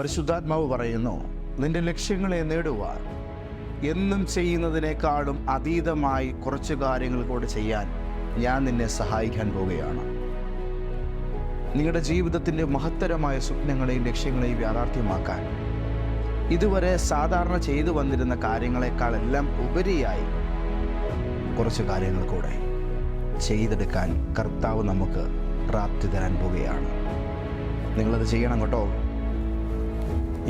പരിശുദ്ധാത്മാവ് പറയുന്നു നിന്റെ ലക്ഷ്യങ്ങളെ നേടുവാൻ എന്നും ചെയ്യുന്നതിനേക്കാളും അതീതമായി കുറച്ച് കാര്യങ്ങൾ കൂടെ ചെയ്യാൻ ഞാൻ നിന്നെ സഹായിക്കാൻ പോവുകയാണ്. നിങ്ങളുടെ ജീവിതത്തിന്റെ മഹത്തരമായ സ്വപ്നങ്ങളെയും ലക്ഷ്യങ്ങളെയും യാഥാർത്ഥ്യമാക്കാൻ ഇതുവരെ സാധാരണ ചെയ്തു വന്നിരുന്ന കാര്യങ്ങളെക്കാളെല്ലാം ഉപരിയായി കുറച്ച് കാര്യങ്ങൾ കൂടെ ചെയ്തെടുക്കാൻ കർത്താവ് നമുക്ക് പ്രാപ്തി തരാൻ പോവുകയാണ്. നിങ്ങളത് ചെയ്യണം കേട്ടോ.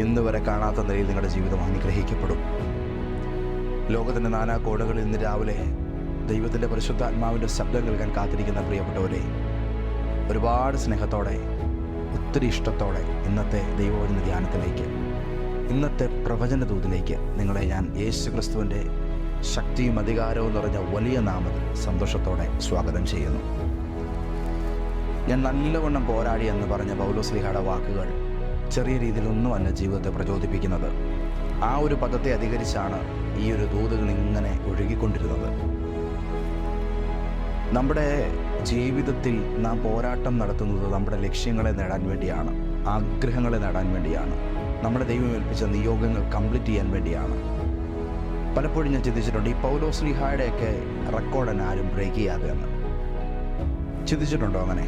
ഇന്ന് വരെ കാണാത്ത നിലയിൽ നിങ്ങളുടെ ജീവിതം അനുഗ്രഹിക്കപ്പെടും. ലോകത്തിന്റെ നാനാ കോണുകളിൽ ഇന്ന് രാവിലെ ദൈവത്തിന്റെ പരിശുദ്ധാത്മാവിന്റെ ശബ്ദം കേൾക്കാൻ കാത്തിരിക്കുന്ന പ്രിയപ്പെട്ടവരെ ഒരുപാട് സ്നേഹത്തോടെ ഒത്തിരി ഇഷ്ടത്തോടെ ഇന്നത്തെ ദൈവവചന ധ്യാനത്തിലേക്ക് ഇന്നത്തെ പ്രവചന ദൂതിലേക്ക് നിങ്ങളെ ഞാൻ യേശു ക്രിസ്തുവിന്റെ ശക്തിയും അധികാരവും നിറഞ്ഞ വലിയ നാമത്തിൽ സന്തോഷത്തോടെ സ്വാഗതം ചെയ്യുന്നു. ഞാൻ നല്ലവണ്ണം പോരാടി എന്ന് പറഞ്ഞ പൗലോസ്ലിഹയുടെ വാക്കുകൾ ചെറിയ രീതിയിലൊന്നും അല്ല ജീവിതത്തെ പ്രചോദിപ്പിക്കുന്നത്. ആ ഒരു പദത്തെ അധികരിച്ചാണ് ഈ ഒരു ദൂതുകൾ ഇങ്ങനെ ഒഴുകിക്കൊണ്ടിരുന്നത്. നമ്മുടെ ജീവിതത്തിൽ നാം പോരാട്ടം നടത്തുന്നത് നമ്മുടെ ലക്ഷ്യങ്ങളെ നേടാൻ വേണ്ടിയാണ് ആഗ്രഹങ്ങളെ നേടാൻ വേണ്ടിയാണ് നമ്മുടെ ദൈവം ഏൽപ്പിച്ച നിയോഗങ്ങൾ കംപ്ലീറ്റ് ചെയ്യാൻ വേണ്ടിയാണ്. പലപ്പോഴും ഞാൻ ചിന്തിച്ചിട്ടുണ്ട് ഈ പൗലോസ്ലിഹായുടെയൊക്കെ റെക്കോർഡ് തന്നെ ആരും ബ്രേക്ക് ചെയ്യാതെ എന്ന്. ചിന്തിച്ചിട്ടുണ്ടോ അങ്ങനെ?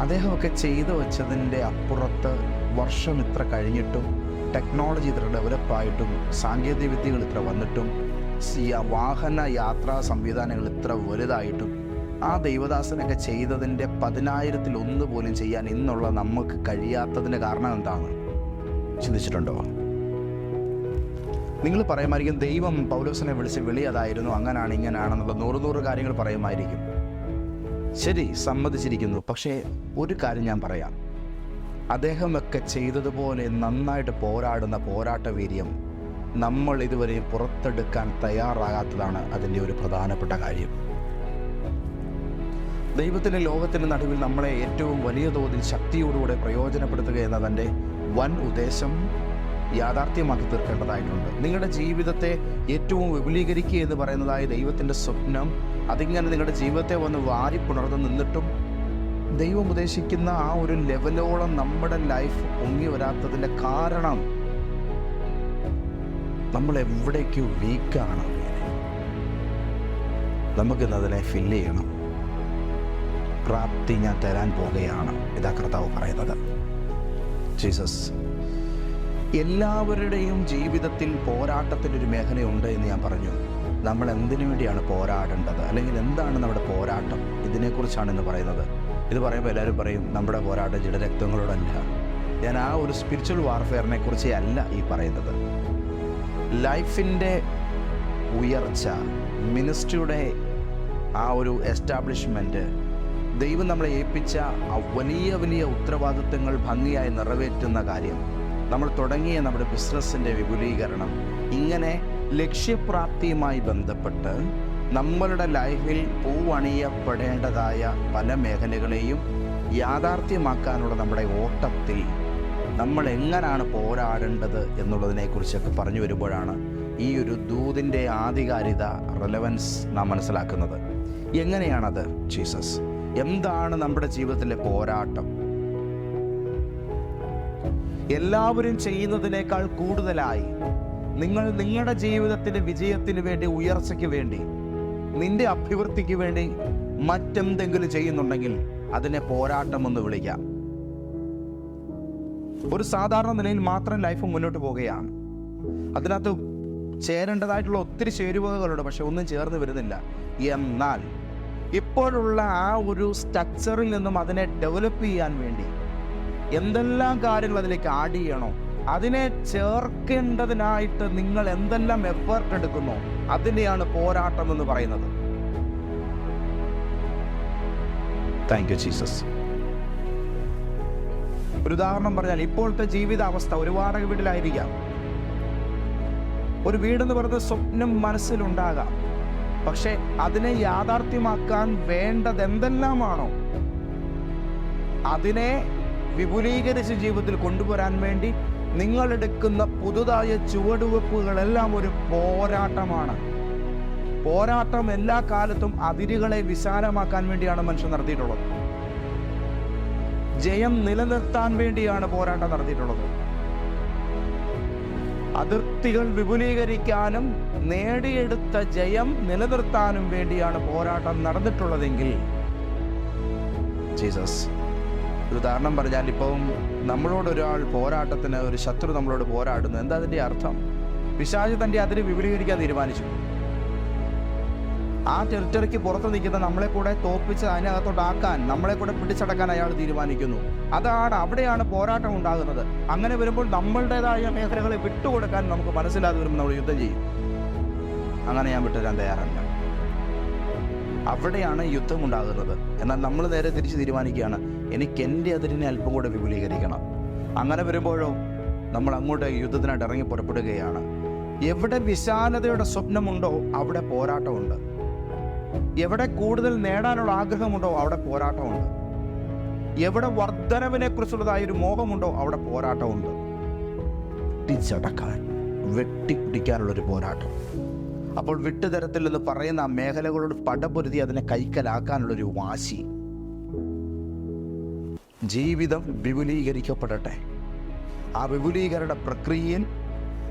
അദ്ദേഹമൊക്കെ ചെയ്തു വെച്ചതിന്റെ അപ്പുറത്ത് വർഷം ഇത്ര കഴിഞ്ഞിട്ടും ടെക്നോളജി ഇത്ര ഡെവലപ്പായിട്ടും സാങ്കേതിക വിദ്യകൾ ഇത്ര വന്നിട്ടും വാഹന യാത്രാ സംവിധാനങ്ങൾ ഇത്ര വലുതായിട്ടും ആ ദൈവദാസനൊക്കെ ചെയ്തതിന്റെ പതിനായിരത്തിൽ ഒന്ന് പോലും ചെയ്യാൻ ഇന്നുള്ള നമുക്ക് കഴിയാത്തതിന്റെ കാരണം എന്താണ്? ചിന്തിച്ചിട്ടുണ്ടോ? നിങ്ങൾ പറയുമായിരിക്കും ദൈവം പൗലോസിനെ വിളിച്ച് വിളി അതായിരുന്നു അങ്ങനാണ് ഇങ്ങനാണെന്നുള്ള നൂറ് നൂറ് കാര്യങ്ങൾ പറയുമായിരിക്കും. ശരി സമ്മതിച്ചിരിക്കുന്നു. പക്ഷേ ഒരു കാര്യം ഞാൻ പറയാം. അദ്ദേഹമൊക്കെ ചെയ്തതുപോലെ നന്നായിട്ട് പോരാടുന്ന പോരാട്ട വീര്യം നമ്മൾ ഇതുവരെ പുറത്തെടുക്കാൻ തയ്യാറാകാത്തതാണ് അതിന്റെ ഒരു പ്രധാനപ്പെട്ട കാര്യം. ദൈവത്തിന്റെ ലോകത്തിന്റെ നടുവിൽ നമ്മളെ ഏറ്റവും വലിയ തോതിൽ ശക്തിയോടുകൂടെ പ്രയോജനപ്പെടുത്തുക എന്നതിന്റെ വൻ ഉദ്ദേശം യാഥാർത്ഥ്യമാക്കി തീർക്കേണ്ടതായിട്ടുണ്ട്. നിങ്ങളുടെ ജീവിതത്തെ ഏറ്റവും വിപുലീകരിക്കുക എന്ന് പറയുന്നതായ ദൈവത്തിന്റെ സ്വപ്നം അതിങ്ങനെ നിങ്ങളുടെ ജീവിതത്തെ വന്ന് വാരി പുണർന്ന് നിന്നിട്ടും ദൈവം ഉദ്ദേശിക്കുന്ന ആ ഒരു ലെവലോളം നമ്മുടെ ലൈഫ് പൊങ്ങി വരാത്തതിന്റെ കാരണം നമ്മൾ എവിടേക്കോ വീക്കാണ്? നമുക്കിന്ന് അതിനെ ഫില്ല് ചെയ്യണം. പ്രാപ്തി ഞാൻ തരാൻ പോകുകയാണ് ഇതാ കർത്താവ് പറയുന്നത്. ജീസസ് എല്ലാവരുടെയും ജീവിതത്തിൽ പോരാട്ടത്തിന്റെ ഒരു മേഖലയുണ്ട് എന്ന് ഞാൻ പറഞ്ഞു. നമ്മൾ എന്തിനു വേണ്ടിയാണ് പോരാടേണ്ടത്? അല്ലെങ്കിൽ എന്താണ് നമ്മുടെ പോരാട്ടം? ഇതിനെക്കുറിച്ചാണ് ഇന്ന് പറയുന്നത്. ഇത് പറയുമ്പോൾ എല്ലാവരും പറയും നമ്മുടെ പോരാട്ടം ജഡരക്തങ്ങളോടല്ല. ഞാൻ ആ ഒരു സ്പിരിച്വൽ വാർഫെയറിനെ കുറിച്ച് അല്ല ഈ പറയുന്നത്. ലൈഫിന്റെ ഉയർച്ച മിനിസ്ട്രിയുടെ ആ ഒരു എസ്റ്റാബ്ലിഷ്മെന്റ് ദൈവം നമ്മളെ ഏൽപ്പിച്ച ആ വലിയ വലിയ ഉത്തരവാദിത്തങ്ങൾ ഭംഗിയായി നിറവേറ്റുന്ന കാര്യം നമ്മൾ തുടങ്ങിയ നമ്മുടെ ബിസിനസ്സിന്റെ വിപുലീകരണം ഇങ്ങനെ ലക്ഷ്യപ്രാപ്തിയുമായി ബന്ധപ്പെട്ട് നമ്മളുടെ ലൈഫിൽ പൂവണിയപ്പെടേണ്ടതായ പല മേഖലകളെയും യാഥാർത്ഥ്യമാക്കാനുള്ള നമ്മുടെ ഓട്ടത്തിൽ നമ്മൾ എങ്ങനെയാണ് പോരാടേണ്ടത് എന്നുള്ളതിനെക്കുറിച്ചൊക്കെ പറഞ്ഞു വരുമ്പോഴാണ് ഈ ഒരു ദൂതിന്റെ ആധികാരികത റെലവൻസ് നാം മനസ്സിലാക്കുന്നത്. എങ്ങനെയാണത് ജീസസ്? എന്താണ് നമ്മുടെ ജീവിതത്തിലെ പോരാട്ടം? എല്ലാവരും ചെയ്യുന്നതിനേക്കാൾ കൂടുതലായി നിങ്ങൾ നിങ്ങളുടെ ജീവിതത്തിന്റെ വിജയത്തിന് വേണ്ടി ഉയർച്ചയ്ക്ക് വേണ്ടി നിന്റെ അഭിവൃദ്ധിക്ക് വേണ്ടി മറ്റെന്തെങ്കിലും ചെയ്യുന്നുണ്ടെങ്കിൽ അതിനെ പോരാട്ടം പോരാട്ടമെന്ന് വിളിക്കാം. ഒരു സാധാരണ നിലയിൽ മാത്രം ലൈഫ് മുന്നോട്ട് പോവുകയാണ് അതിനകത്ത് ചേരേണ്ടതായിട്ടുള്ള ഒത്തിരി ചേരുവകളുണ്ട് പക്ഷെ ഒന്നും ചേർന്ന് വരുന്നില്ല. എന്നാൽ ഇപ്പോഴുള്ള ആ ഒരു സ്ട്രക്ചറിൽ നിന്നും അതിനെ ഡെവലപ്പ് ചെയ്യാൻ വേണ്ടി എന്തെല്ലാം കാര്യങ്ങൾ അതിലേക്ക് ആഡ് ചെയ്യണോ? അതിനെ ചേർക്കേണ്ടതിനായിട്ട് നിങ്ങൾ എന്തെല്ലാം എഫേർട്ട് എടുക്കുന്നു അതിനെയാണ് പോരാട്ടം എന്ന് പറയുന്നത്. താങ്ക് യു ജീസസ് ഒരു ഉദാഹരണം പറഞ്ഞാൽ ഇപ്പോഴത്തെ ജീവിതാവസ്ഥ ഒരു വാടക വീട്ടിലായിരിക്കാം. ഒരു വീടെന്ന് പറയുന്നത് സ്വപ്നം മനസ്സിലുണ്ടാകാം. പക്ഷെ അതിനെ യാഥാർത്ഥ്യമാക്കാൻ വേണ്ടത് എന്തെല്ലാമാണോ അതിനെ വിപുലീകരിച്ച് ജീവിതത്തിൽ കൊണ്ടുവരാൻ വേണ്ടി നിങ്ങളെടുക്കുന്ന പുതുതായ ചുവടുവെപ്പുകളെല്ലാം ഒരു പോരാട്ടമാണ്. പോരാട്ടം എല്ലാ കാലത്തും അതിരുകളെ വിശാലമാക്കാൻ വേണ്ടിയാണ് മനുഷ്യൻ നടത്തിയിട്ടുള്ളത്. ജയം നിലനിർത്താൻ വേണ്ടിയാണ് പോരാട്ടം നടത്തിയിട്ടുള്ളത്. അതിർത്തികൾ വിപുലീകരിക്കാനും നേടിയെടുത്ത ജയം നിലനിർത്താനും വേണ്ടിയാണ് പോരാട്ടം നടന്നിട്ടുള്ളതെങ്കിൽ ജീസസ്. ഒരു ഉദാഹരണം പറഞ്ഞാൽ ഇപ്പം നമ്മളോട് ഒരാൾ പോരാട്ടത്തിന് ഒരു ശത്രു നമ്മളോട് പോരാടുന്നു. എന്താ അതിന്റെ അർത്ഥം? പിശാജ് തന്റെ അതിര് വിപുലീകരിക്കാൻ തീരുമാനിച്ചു. ആ ടെറിറ്ററിക്ക് പുറത്ത് നിൽക്കുന്ന നമ്മളെ കൂടെ തോപ്പിച്ച് അതിനകത്തോട്ടാക്കാൻ നമ്മളെ കൂടെ പിടിച്ചടക്കാൻ അയാൾ തീരുമാനിക്കുന്നു. അതാണ് അവിടെയാണ് പോരാട്ടം ഉണ്ടാകുന്നത്. അങ്ങനെ വരുമ്പോൾ നമ്മളുടേതായ മേഖലകളെ വിട്ടുകൊടുക്കാൻ നമുക്ക് മനസ്സിലാതെ വരുമ്പോൾ നമ്മൾ യുദ്ധം ചെയ്യും. അങ്ങനെ ഞാൻ വിട്ടുതരാൻ തയ്യാറല്ല. അവിടെയാണ് യുദ്ധം ഉണ്ടാകുന്നത്. എന്നാൽ നമ്മൾ നേരെ തിരിച്ച് തീരുമാനിക്കുകയാണ്. എനിക്ക് എന്റെ അതിരിനെ അല്പം കൂടെ വിപുലീകരിക്കണം. അങ്ങനെ വരുമ്പോഴോ നമ്മൾ അങ്ങോട്ട് യുദ്ധത്തിനായിട്ട് ഇറങ്ങി പുറപ്പെടുകയാണ്. എവിടെ വിശാലതയുടെ സ്വപ്നമുണ്ടോ അവിടെ പോരാട്ടമുണ്ട്. എവിടെ കൂടുതൽ നേടാനുള്ള ആഗ്രഹമുണ്ടോ അവിടെ പോരാട്ടമുണ്ട്. എവിടെ വർധനവിനെ കുറിച്ചുള്ളതായ ഒരു മോഹമുണ്ടോ അവിടെ പോരാട്ടമുണ്ട്. വെട്ടിച്ചടക്കാൻ വെട്ടിപ്പിടിക്കാനുള്ളൊരു പോരാട്ടം. അപ്പോൾ വിട്ടുതരത്തിൽ എന്ന് പറയുന്ന ആ മേഖലകളോട് പടപൊരുതി അതിനെ കൈക്കലാക്കാനുള്ളൊരു വാശി. ജീവിതം വിപുലീകരിക്കപ്പെടട്ടെ. ആ വിപുലീകരണ പ്രക്രിയയിൽ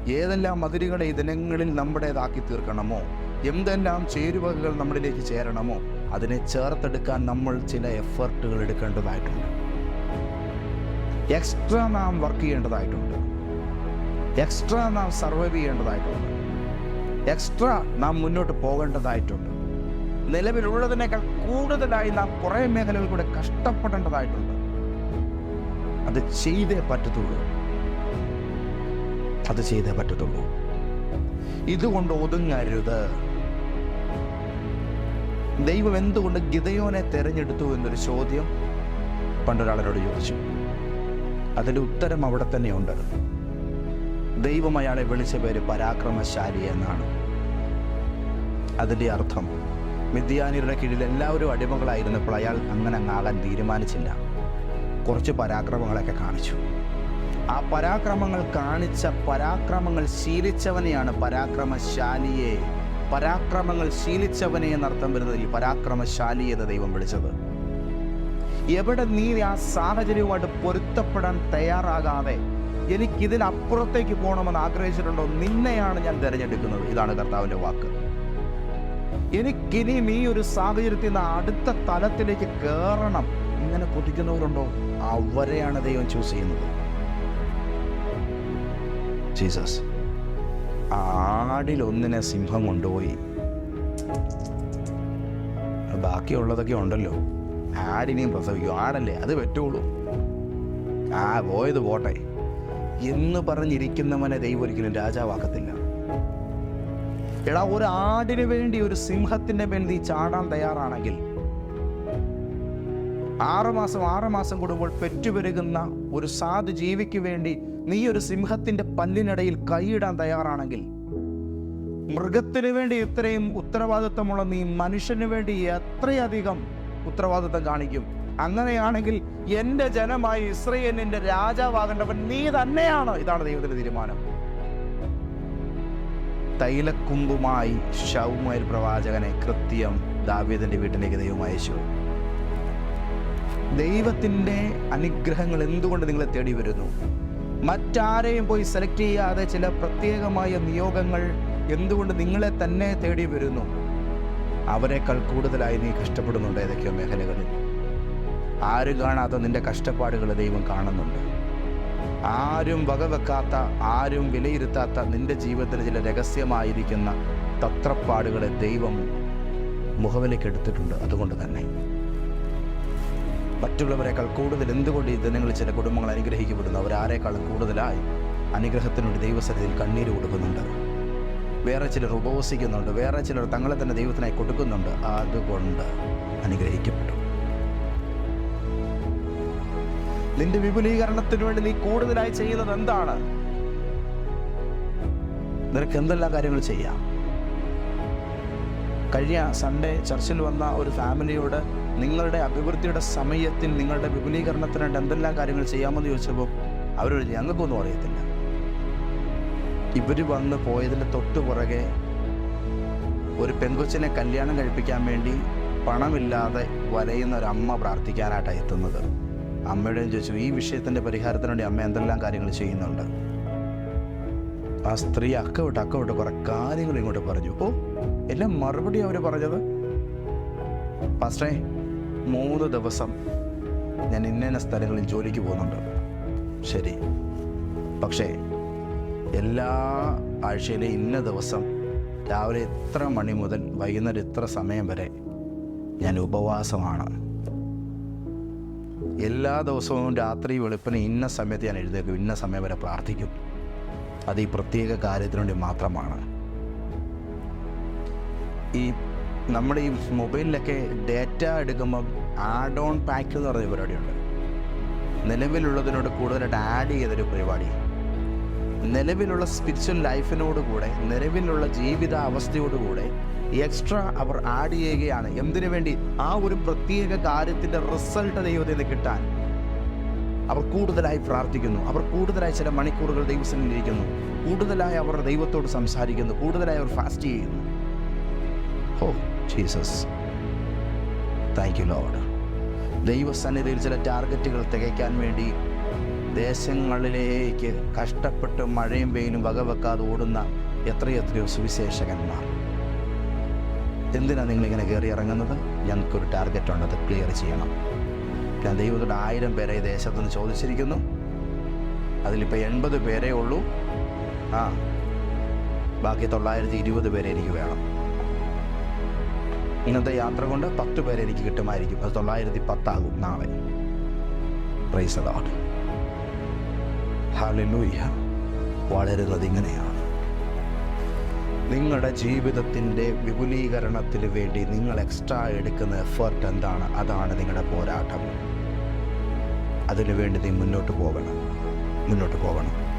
ഏതെല്ലാം മതിലുകളെ ദിനങ്ങളിൽ നമ്മുടേതാക്കി തീർക്കണമോ എന്തെല്ലാം ചേരുവകകൾ നമ്മളിലേക്ക് ചേരണമോ അതിനെ ചേർത്തെടുക്കാൻ നമ്മൾ ചില എഫർട്ടുകൾ എടുക്കേണ്ടതായിട്ടുണ്ട്. എക്സ്ട്രാ നാം വർക്ക് ചെയ്യേണ്ടതായിട്ടുണ്ട്. എക്സ്ട്രാ നാം സർവൈവ് ചെയ്യേണ്ടതായിട്ടുണ്ട്. എക്സ്ട്രാ നാം മുന്നോട്ട് പോകേണ്ടതായിട്ടുണ്ട്. നിലവിലുള്ളതിനേക്കാൾ കൂടുതലായി നാം കുറേ മേഖലകൾ കൂടെ കഷ്ടപ്പെടേണ്ടതായിട്ടുണ്ട്. അത് ചെയ്തേ പറ്റത്തുള്ളൂ. അത് ചെയ്തേ പറ്റത്തുള്ളൂ. ഇതുകൊണ്ട് ഒതുങ്ങരുത്. ദൈവം എന്തുകൊണ്ട് ഗിതയോനെ തെരഞ്ഞെടുത്തു എന്നൊരു ചോദ്യം പണ്ടൊരാളോട് ചോദിച്ചു. അതിന്റെ ഉത്തരം അവിടെ തന്നെയുണ്ട്. ദൈവം അയാളെ വിളിച്ച പേര് പരാക്രമശാലി എന്നാണ്. അതിന്റെ അർത്ഥം മിഥ്യാനിയുടെ കീഴിൽ എല്ലാവരും അടിമകളായിരുന്നപ്പോൾ അയാൾ അങ്ങനെ അങ്ങാകാൻ തീരുമാനിച്ചില്ല. കുറച്ച് പരാക്രമങ്ങളൊക്കെ കാണിച്ചു. ആ പരാക്രമങ്ങൾ കാണിച്ച പരാക്രമങ്ങൾ ശീലിച്ചവനെയാണ് പരാക്രമശാലിയെ. പരാക്രമങ്ങൾ ശീലിച്ചവനെ എന്നർത്ഥം വരുന്നത് ഈ പരാക്രമശാലി എന്ന് ദൈവം വിളിച്ചത്. എവിടെ നീ ആ സാഹചര്യവുമായിട്ട് പൊരുത്തപ്പെടാൻ തയ്യാറാകാതെ എനിക്കിതിനപ്പുറത്തേക്ക് പോകണമെന്ന് ആഗ്രഹിച്ചിട്ടുണ്ടോ? നിന്നെയാണ് ഞാൻ തിരഞ്ഞെടുക്കുന്നത്. ഇതാണ് കർത്താവിന്റെ വാക്ക്. എനിക്കിനി നീ ഒരു സാഹചര്യത്തിൽ നിന്ന് അടുത്ത തലത്തിലേക്ക് കയറണം. ഇങ്ങനെ കൊതിക്കുന്നവരുണ്ടോ? അവരെയാണ് ദൈവം ചൂസ് ചെയ്യുന്നത്. ജീസസ് ആടിൽ ഒന്നിനെ സിംഹം കൊണ്ടുപോയി. ബാക്കിയുള്ളതൊക്കെ ഉണ്ടല്ലോ. ആടിനെയും പ്രസവിക്കും. ആടല്ലേ അത് പറ്റുള്ളൂ. ആ പോയത് പോട്ടെ. എന്ന് പറഞ്ഞിരിക്കുന്നവനെ ദൈവം ഒരിക്കലും രാജാവാക്കത്തില്ല. എടാ ഒരു ആടിന് വേണ്ടി ഒരു സിംഹത്തിന്റെ മേൽ നീ ചാടാൻ തയ്യാറാണെങ്കിൽ ആറുമാസം ആറുമാസം കൂടുമ്പോൾ പെറ്റുപെരുകുന്ന ഒരു സാധു ജീവിക്ക് വേണ്ടി നീ ഒരു സിംഹത്തിന്റെ പല്ലിനിടയിൽ കൈയിടാൻ തയ്യാറാണെങ്കിൽ മൃഗത്തിന് വേണ്ടി ഇത്രയും ഉത്തരവാദിത്വമുള്ള നീ മനുഷ്യന് വേണ്ടി എത്രയധികം ഉത്തരവാദിത്വം കാണിക്കും? അങ്ങനെയാണെങ്കിൽ എന്റെ ജനമായി ഇസ്രയേലിന്റെ രാജാവാകേണ്ടവൻ നീ തന്നെയാണ്. ഇതാണ് ദൈവത്തിന്റെ തീരുമാനം. തൈലക്കുമ്പുമായി ഷൗമേൽ പ്രവാചകനെ കൃത്യം ദാവീദിന്റെ വീട്ടിലേക്ക് ദൈവം അയച്ചു. ദൈവത്തിന്റെ അനുഗ്രഹങ്ങൾ എന്തുകൊണ്ട് നിങ്ങളെ തേടി വരുന്നു? മറ്റാരെയും പോയി സെലക്ട് ചെയ്യാതെ ചില പ്രത്യേകമായ നിയോഗങ്ങൾ എന്തുകൊണ്ട് നിങ്ങളെ തന്നെ തേടി വരുന്നു? അവരെക്കാൾ കൂടുതലായി നീ കഷ്ടപ്പെടുന്നുണ്ട്? ഏതൊക്കെയോ മേഖലകളിൽ. ആരും കാണാത്ത നിന്റെ കഷ്ടപ്പാടുകൾ ദൈവം കാണുന്നുണ്ട്. ആരും വകവെക്കാത്ത ആരും വിലയിരുത്താത്ത നിന്റെ ജീവിതത്തിൽ ചില രഹസ്യമായിരിക്കുന്ന തത്രപ്പാടുകളെ ദൈവം മുഖവിലേക്ക് എടുത്തിട്ടുണ്ട്. അതുകൊണ്ട് തന്നെ മറ്റുള്ളവരെക്കാൾ കൂടുതൽ എന്തുകൊണ്ട് ഈ ദിനങ്ങളിൽ ചില കുടുംബങ്ങൾ അനുഗ്രഹിക്കപ്പെടുന്നു? അവരാരെക്കാളും കൂടുതലായി അനുഗ്രഹത്തിനുവേണ്ടി ദൈവസന്നിധിയിൽ കണ്ണീര് കൊടുക്കുന്നുണ്ട്. വേറെ ചിലർ ഉപവസിക്കുന്നുണ്ട്. വേറെ ചിലർ തങ്ങളെ തന്നെ ദൈവത്തിനായി കൊടുക്കുന്നുണ്ട്. അതുകൊണ്ട് അനുഗ്രഹിക്കപ്പെട്ടു. നിന്റെ വിപുലീകരണത്തിന് വേണ്ടി നീ കൂടുതലായി ചെയ്യുന്നത് എന്താണ്? നിനക്ക് എന്തെല്ലാം കാര്യങ്ങൾ ചെയ്യാം? കഴിഞ്ഞ സൺഡേ ചർച്ചിൽ വന്ന ഒരു ഫാമിലിയോട് നിങ്ങളുടെ അഭിവൃദ്ധിയുടെ സമയത്തിൽ നിങ്ങളുടെ വിപുലീകരണത്തിനായിട്ട് എന്തെല്ലാം കാര്യങ്ങൾ ചെയ്യാമെന്ന് ചോദിച്ചപ്പോൾ അവരോട് ഞങ്ങൾക്കൊന്നും അറിയത്തില്ല. ഇവർ വന്ന് പോയതിന്റെ തൊട്ടു പുറകെ ഒരു പെങ്കൊച്ചിനെ കല്യാണം കഴിപ്പിക്കാൻ വേണ്ടി പണമില്ലാതെ വലയുന്ന ഒരു അമ്മ പ്രാർത്ഥിക്കാനായിട്ടാണ് എത്തുന്നത്. അമ്മയോടും ചോദിച്ചു ഈ വിഷയത്തിന്റെ പരിഹാരത്തിന് വേണ്ടി അമ്മ എന്തെല്ലാം കാര്യങ്ങൾ ചെയ്യുന്നുണ്ട്? ആ സ്ത്രീ അക്ക വിട്ട് അക്ക വിട്ട് കുറെ കാര്യങ്ങൾ ഇങ്ങോട്ട് പറഞ്ഞു. ഓ എല്ലാം മറുപടി അവർ പറഞ്ഞത്? പാസ്റ്റേ മൂന്ന് ദിവസം ഞാൻ ഇന്ന സ്ഥലങ്ങളിൽ ജോലിക്ക് പോകുന്നുണ്ട്. ശരി. പക്ഷേ എല്ലാ ആഴ്ചയിലെ ഇന്ന ദിവസം രാവിലെ ഇത്ര മണി മുതൽ വൈകുന്നേരം ഇത്ര സമയം വരെ ഞാൻ ഉപവാസമാണ്. എല്ലാ ദിവസവും രാത്രി വെളുപ്പിന് ഇന്ന സമയത്ത് ഞാൻ എഴുതേക്കും ഇന്ന സമയം വരെ പ്രാർത്ഥിക്കും. അത് ഈ പ്രത്യേക കാര്യത്തിനുവേണ്ടി മാത്രമാണ്. ഈ നമ്മുടെ ഈ മൊബൈലിലൊക്കെ ഡേറ്റ എടുക്കുമ്പം ആഡ് ഓൺ പാക്ക് എന്ന് പറഞ്ഞ പരിപാടിയുണ്ട്. നിലവിലുള്ളതിനോട് കൂടുതലായിട്ട് ആഡ് ചെയ്തൊരു പരിപാടി. നിലവിലുള്ള സ്പിരിച്വൽ ലൈഫിനോട് കൂടെ നിലവിലുള്ള ജീവിത അവസ്ഥയോടുകൂടെ എക്സ്ട്രാ അവർ ആഡ് ചെയ്യുകയാണ്. എന്തിനു വേണ്ടി? ആ ഒരു പ്രത്യേക കാര്യത്തിന്റെ റിസൾട്ട് ദൈവത്തിൽ നിന്ന് കിട്ടാൻ. അവർ കൂടുതലായി പ്രാർത്ഥിക്കുന്നു. അവർ കൂടുതലായി ചില മണിക്കൂറുകൾ ദൈവസന്നിധിയിരിക്കുന്നു കൂടുതലായി അവർ ദൈവത്തോട് സംസാരിക്കുന്നു. കൂടുതലായി അവർ ഫാസ്റ്റ് ചെയ്യുന്നു. Oh Jesus. Thank you load ദൈവസന്നിധിയിൽ ചില ടാർഗറ്റുകൾ തികയ്ക്കാൻ വേണ്ടി ദേശങ്ങളിലേക്ക് കഷ്ടപ്പെട്ട് മഴയും വെയിലും വകവെക്കാതെ ഓടുന്ന എത്രയെത്രയോ സുവിശേഷകന്മാർ. എന്തിനാണ് നിങ്ങളിങ്ങനെ കയറി ഇറങ്ങുന്നത്? ഞങ്ങൾക്കൊരു ടാർഗറ്റുണ്ട് അത് ക്ലിയർ ചെയ്യണം. ഞാൻ ദൈവത്തോട് ആയിരം പേരെ ഈ ദേശത്ത് നിന്ന് ചോദിച്ചിരിക്കുന്നു. അതിലിപ്പോൾ എൺപത് പേരേ ഉള്ളൂ. ആ ബാക്കി തൊള്ളായിരത്തി ഇരുപത് പേരെ എനിക്ക് വേണം. ഇന്നത്തെ യാത്ര കൊണ്ട് പത്ത് പേരെ എനിക്ക് കിട്ടുമായിരിക്കും. അത് തൊള്ളായിരത്തി പത്താകും നാളെ പ്രൈസ് വളരുന്നത് ഇങ്ങനെയാണ്. നിങ്ങളുടെ ജീവിതത്തിന്റെ വിപുലീകരണത്തിന് വേണ്ടി നിങ്ങൾ എക്സ്ട്രാ എടുക്കുന്ന എഫേർട്ട് എന്താണ്? അതാണ് നിങ്ങളുടെ പോരാട്ടം. അതിനുവേണ്ടി നീ മുന്നോട്ട് പോകണം. മുന്നോട്ട് പോകണം.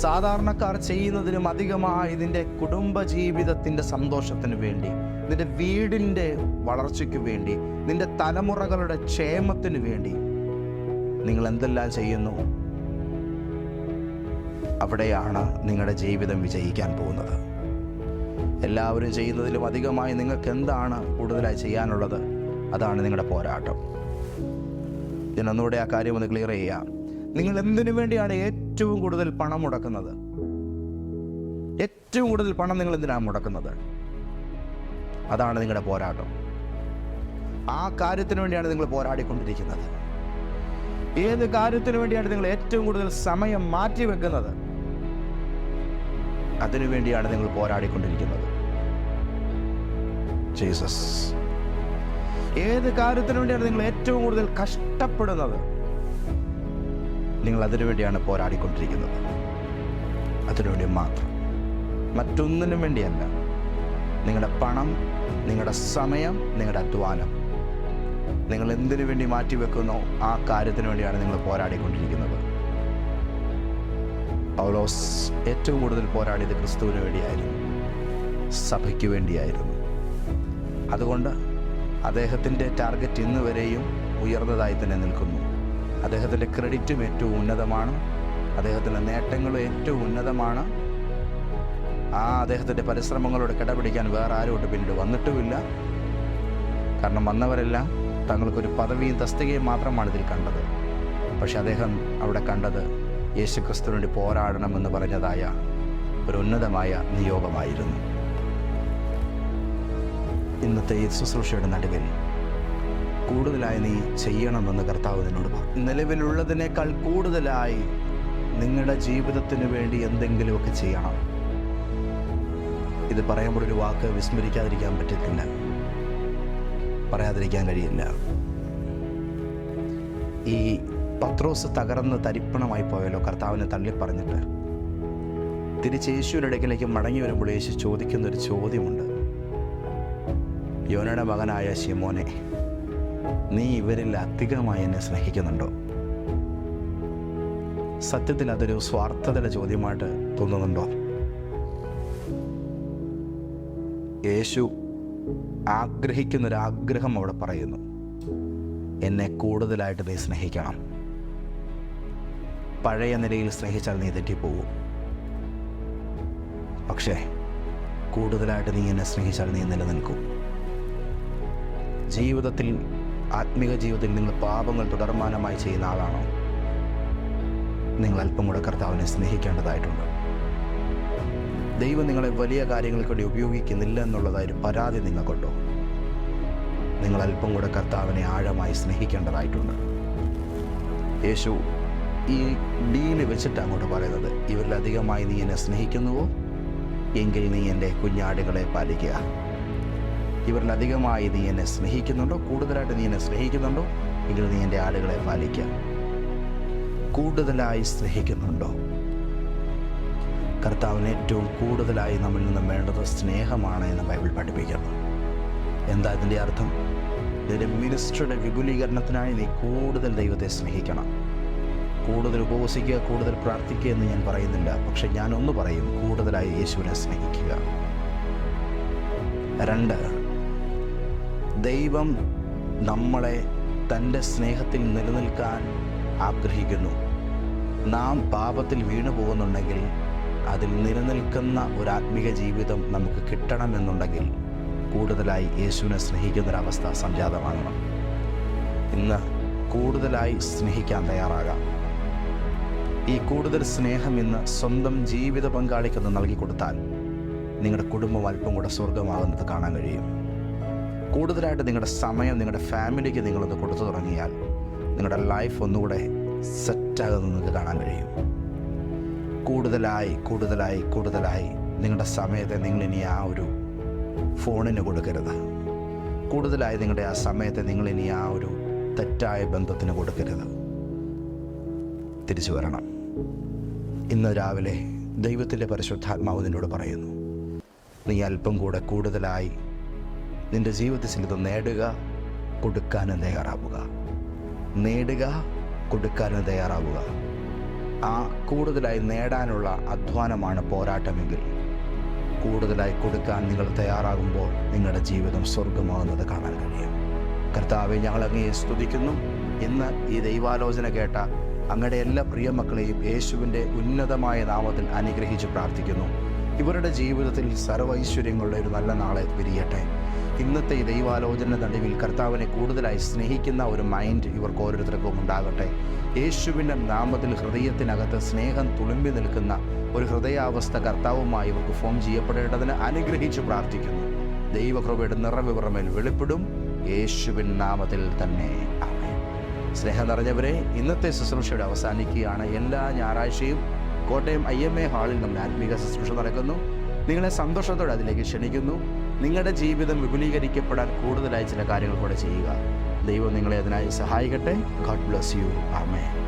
സാധാരണക്കാർ ചെയ്യുന്നതിനും അധികമായി നിന്റെ കുടുംബ ജീവിതത്തിന്റെ സന്തോഷത്തിന് വേണ്ടി നിന്റെ വീടിന്റെ വളർച്ചയ്ക്ക് വേണ്ടി നിന്റെ തലമുറകളുടെ ക്ഷേമത്തിന് വേണ്ടി നിങ്ങൾ എന്തെല്ലാം ചെയ്യുന്നു? അവിടെയാണ് നിങ്ങളുടെ ജീവിതം വിജയിക്കാൻ പോകുന്നത്. എല്ലാവരും ചെയ്യുന്നതിലും അധികമായി നിങ്ങൾക്ക് എന്താണ് കൂടുതലായി ചെയ്യാനുള്ളത്? അതാണ് നിങ്ങളുടെ പോരാട്ടം. ഞാൻ ഒന്നുകൂടെ ആ കാര്യം ഒന്ന് ക്ലിയർ ചെയ്യാം നിങ്ങൾ എന്തിനു വേണ്ടിയാണ് ഏറ്റവും കൂടുതൽ പണം മുടക്കുന്നത്. ഏറ്റവും കൂടുതൽ പണം നിങ്ങൾ എന്തിനാണ് മുടക്കുന്നത്? അതാണ് നിങ്ങളുടെ പോരാട്ടം. ആ കാര്യത്തിന് വേണ്ടിയാണ് നിങ്ങൾ പോരാടിക്കൊണ്ടിരിക്കുന്നത്. ഏത് കാര്യത്തിന് വേണ്ടിയാണ് നിങ്ങൾ ഏറ്റവും കൂടുതൽ സമയം മാറ്റി വെക്കുന്നത്? അതിനു വേണ്ടിയാണ് നിങ്ങൾ പോരാടിക്കൊണ്ടിരിക്കുന്നത്. ജീസസ്. ഏത് കാര്യത്തിന് വേണ്ടിയാണ് നിങ്ങൾ ഏറ്റവും കൂടുതൽ കഷ്ടപ്പെടുന്നത്? നിങ്ങൾ അതിനു വേണ്ടിയാണ് പോരാടിക്കൊണ്ടിരിക്കുന്നത്. അതിനുവേണ്ടി മാത്രം. മറ്റൊന്നിനും വേണ്ടിയല്ല. നിങ്ങളുടെ പണം നിങ്ങളുടെ സമയം നിങ്ങളുടെ അധ്വാനം. നിങ്ങൾ എന്തിനു വേണ്ടി മാറ്റിവെക്കുന്നോ? ആ കാര്യത്തിന് വേണ്ടിയാണ് നിങ്ങൾ പോരാടിക്കൊണ്ടിരിക്കുന്നത്. പൗലോസ് ഏറ്റവും കൂടുതൽ പോരാടിയത് ക്രിസ്തുവിന് വേണ്ടിയായിരുന്നു. സഭയ്ക്ക് വേണ്ടിയായിരുന്നു. അതുകൊണ്ട് അദ്ദേഹത്തിന്റെ ടാർഗറ്റ് ഇന്ന് വരെയും ഉയർന്നതായി തന്നെ നിൽക്കുന്നു. അദ്ദേഹത്തിന്റെ ക്രെഡിറ്റും ഏറ്റവും ഉന്നതമാണ്. അദ്ദേഹത്തിന്റെ നേട്ടങ്ങളും ഏറ്റവും ഉന്നതമാണ്. ആ അദ്ദേഹത്തിന്റെ പരിശ്രമങ്ങളോട് കിടപിടിക്കാൻ വേറെ ആരോട്ട് പിന്നീട് വന്നിട്ടുമില്ല. കാരണം വന്നവരെല്ലാം തങ്ങൾക്കൊരു പദവിയും തസ്തികയും മാത്രമാണ് ഇതിൽ കണ്ടത്. പക്ഷെ അദ്ദേഹം അവിടെ കണ്ടത് യേശുക്രിസ്തുവിന് വേണ്ടി പോരാടണമെന്ന് പറഞ്ഞതായ ഒരു ഉന്നതമായ നിയോഗമായിരുന്നു. ഇന്നത്തെ ഈ ശുശ്രൂഷയുടെ നടുവിൽ കൂടുതലായി നീ ചെയ്യണമെന്ന് കർത്താവ് നിന്നോട് പറഞ്ഞു. നിലവിലുള്ളതിനേക്കാൾ കൂടുതലായി നിങ്ങളുടെ ജീവിതത്തിന് വേണ്ടി എന്തെങ്കിലുമൊക്കെ ചെയ്യണം. ഇത് പറയുമ്പോൾ ഒരു വാക്ക് വിസ്മരിക്കാതിരിക്കാൻ പറ്റത്തില്ല. പറയാതിരിക്കാൻ കഴിയില്ല. ഈ പത്രോസ് തകർന്ന് തരിപ്പണമായി പോയല്ലോ കർത്താവിനെ തള്ളിപ്പറഞ്ഞിട്ട് തിരിച്ച് യേശുവിന്റെ ഇടയ്ക്കിലേക്ക് മടങ്ങി വരുമ്പോൾ യേശു ചോദിക്കുന്നൊരു ചോദ്യമുണ്ട്. യോനയുടെ മകനായ ശിമോനെ നീ ഇവരിൽ അധികമായി എന്നെ സ്നേഹിക്കുന്നുണ്ടോ? സത്യത്തിൽ അതൊരു സ്വാർത്ഥതയുടെ ചോദ്യമായിട്ട് തോന്നുന്നുണ്ടോ? യേശു ആഗ്രഹിക്കുന്നൊരാഗ്രഹം അവിടെ പറയുന്നു. എന്നെ കൂടുതലായിട്ട് നീ സ്നേഹിക്കണം. പഴയ നിലയിൽ സ്നേഹിച്ചാൽ നീ തെറ്റിപ്പോകും. പക്ഷേ കൂടുതലായിട്ട് നീ എന്നെ സ്നേഹിച്ചാൽ നീ നിലനിൽക്കും. ജീവിതത്തിൽ ആത്മീക ജീവിതത്തിൽ നിങ്ങൾ പാപങ്ങൾ തുടർമാനമായി ചെയ്യുന്ന ആളാണോ? നിങ്ങൾ അല്പം കൂടെ കർത്താവിനെ സ്നേഹിക്കേണ്ടതായിട്ടുണ്ട്. ദൈവം നിങ്ങളെ വലിയ കാര്യങ്ങൾക്ക് വേണ്ടി ഉപയോഗിക്കുന്നില്ല എന്നുള്ളതായൊരു പരാതി നിങ്ങൾക്കുണ്ടോ? നിങ്ങൾ അല്പം കൂടെ കർത്താവിനെ ആഴമായി സ്നേഹിക്കേണ്ടതായിട്ടുണ്ട്. യേശു ഈ ഡീൽ വെച്ചിട്ട് അങ്ങോട്ട് പറയുന്നത്. ഇവരിലധികമായി നീ എന്നെ സ്നേഹിക്കുന്നുവോ? എങ്കിൽ നീ എന്റെ കുഞ്ഞാടുകളെ പാലിക്കുക. ഇവരിലധികമായി നീ എന്നെ സ്നേഹിക്കുന്നുണ്ടോ? കൂടുതലായിട്ട് നീ എന്നെ സ്നേഹിക്കുന്നുണ്ടോ? എങ്കിൽ നീ എന്റെ ആളുകളെ പാലിക്കുക കൂടുതലായി സ്നേഹിക്കുന്നുണ്ടോ? കർത്താവിന് ഏറ്റവും കൂടുതലായി നമ്മിൽ നിന്നും വേണ്ടത് സ്നേഹമാണ് എന്ന് ബൈബിൾ പഠിപ്പിക്കുന്നു. എന്താ ഇതിന്റെ അർത്ഥം? ഇതിന്റെ മിനിസ്റ്ററുടെ വിപുലീകരണത്തിനായി നീ കൂടുതൽ ദൈവത്തെ സ്നേഹിക്കണം. കൂടുതൽ ഉപവസിക്കുക കൂടുതൽ പ്രാർത്ഥിക്കുക എന്ന് ഞാൻ പറയുന്നില്ല. പക്ഷെ ഞാനൊന്ന് പറയും കൂടുതലായി യേശുവിനെ സ്നേഹിക്കുക. രണ്ട് ദൈവം നമ്മളെ തന്റെ സ്നേഹത്തിൽ നിലനിൽക്കാൻ ആഗ്രഹിക്കുന്നു. നാം പാപത്തിൽ വീണു പോകുന്നുണ്ടെങ്കിൽ അതിൽ നിലനിൽക്കുന്ന ഒരു ആത്മീക ജീവിതം നമുക്ക് കിട്ടണമെന്നുണ്ടെങ്കിൽ കൂടുതലായി യേശുവിനെ സ്നേഹിക്കുന്നൊരവസ്ഥ സംജാതമാകണം ഇന്ന് കൂടുതലായി സ്നേഹിക്കാൻ തയ്യാറാകാം. ഈ കൂടുതൽ സ്നേഹം ഇന്ന് സ്വന്തം ജീവിത പങ്കാളിക്കൊന്ന് നൽകി കൊടുത്താൽ നിങ്ങളുടെ കുടുംബം അല്പം കൂടെ സ്വർഗമാകുന്നത് കാണാൻ കഴിയും. കൂടുതലായിട്ട് നിങ്ങളുടെ സമയം നിങ്ങളുടെ ഫാമിലിക്ക് നിങ്ങളൊന്ന് കൊടുത്തു തുടങ്ങിയാൽ നിങ്ങളുടെ ലൈഫ് ഒന്നുകൂടെ സെറ്റാകുന്നു നിങ്ങൾക്ക് കാണാൻ കഴിയും. കൂടുതലായി കൂടുതലായി കൂടുതലായി നിങ്ങളുടെ സമയത്തെ നിങ്ങളിനി ആ ഒരു ഫോണിന് കൊടുക്കരുത്. കൂടുതലായി നിങ്ങളുടെ ആ സമയത്തെ നിങ്ങളിനി ആ ഒരു തെറ്റായ ബന്ധത്തിന് കൊടുക്കരുത്. തിരിച്ചു വരണം. ഇന്ന് രാവിലെ ദൈവത്തിന്റെ പരിശുദ്ധാത്മാവ് നിന്നോട് പറയുന്നു നീ അല്പം കൂടെ കൂടുതലായി നിന്റെ ജീവിതത്തിൽ ഇത് നേടുക കൊടുക്കാനും തയ്യാറാവുക. നേടുക കൊടുക്കാനും തയ്യാറാവുക. ആ കൂടുതലായി നേടാനുള്ള അധ്വാനമാണ് പോരാട്ടമെങ്കിൽ. കൂടുതലായി കൊടുക്കാൻ നിങ്ങൾ തയ്യാറാകുമ്പോൾ നിങ്ങളുടെ ജീവിതം സ്വർഗമാകുന്നത് കാണാൻ കഴിയും. കർത്താവെ ഞങ്ങൾ അങ്ങയെ സ്തുതിക്കുന്നു. ഇന്ന് ഈ ദൈവാലോചന കേട്ട അങ്ങയുടെ എല്ലാ പ്രിയ മക്കളെയും യേശുവിന്റെ ഉന്നതമായ നാമത്തിൽ അനുഗ്രഹിച്ച് പ്രാർത്ഥിക്കുന്നു. ഇവരുടെ ജീവിതത്തിൽ സർവൈശ്വര്യങ്ങളുടെ ഒരു നല്ല നാളെ വിരിയട്ടെ. ഇന്നത്തെ ഈ ദൈവാലോചന നടുവിൽ കർത്താവിനെ കൂടുതലായി സ്നേഹിക്കുന്ന ഒരു മൈൻഡ് ഇവർക്ക് ഓരോരുത്തർക്കും ഉണ്ടാകട്ടെ. യേശുവിന്റെ നാമത്തിൽ ഹൃദയത്തിനകത്ത് സ്നേഹം തുളുമ്പി നിൽക്കുന്ന ഒരു ഹൃദയാവസ്ഥ കർത്താവുമായി ഇവർക്ക് ഫോം ചെയ്യപ്പെടേണ്ടതിന് അനുഗ്രഹിച്ച് പ്രാർത്ഥിക്കുന്നു. ദൈവകൃപയുടെ നിറവിപുറമേൽ വെളിപ്പെടും. യേശുവിൻ നാമത്തിൽ തന്നെ. സ്നേഹം നിറഞ്ഞവരെ ഇന്നത്തെ ശുശ്രൂഷയുടെ അവസാനിക്കുകയാണ് എല്ലാ ഞായറാഴ്ചയും കോട്ടയം ഐ എം എ ഹാളിൽ നമ്മുടെ ആത്മീക ശുശ്രൂഷ നടക്കുന്നു. നിങ്ങളെ സന്തോഷത്തോടെ അതിലേക്ക് ക്ഷണിക്കുന്നു. നിങ്ങളുടെ ജീവിതം വിപുലീകരിക്കപ്പെടാൻ കൂടുതലായി ചില കാര്യങ്ങൾ കൂടെ ചെയ്യുക. ദൈവം നിങ്ങളെ അതിനായി സഹായിക്കട്ടെ. ഗോഡ് ബ്ലസ് യു ആമേ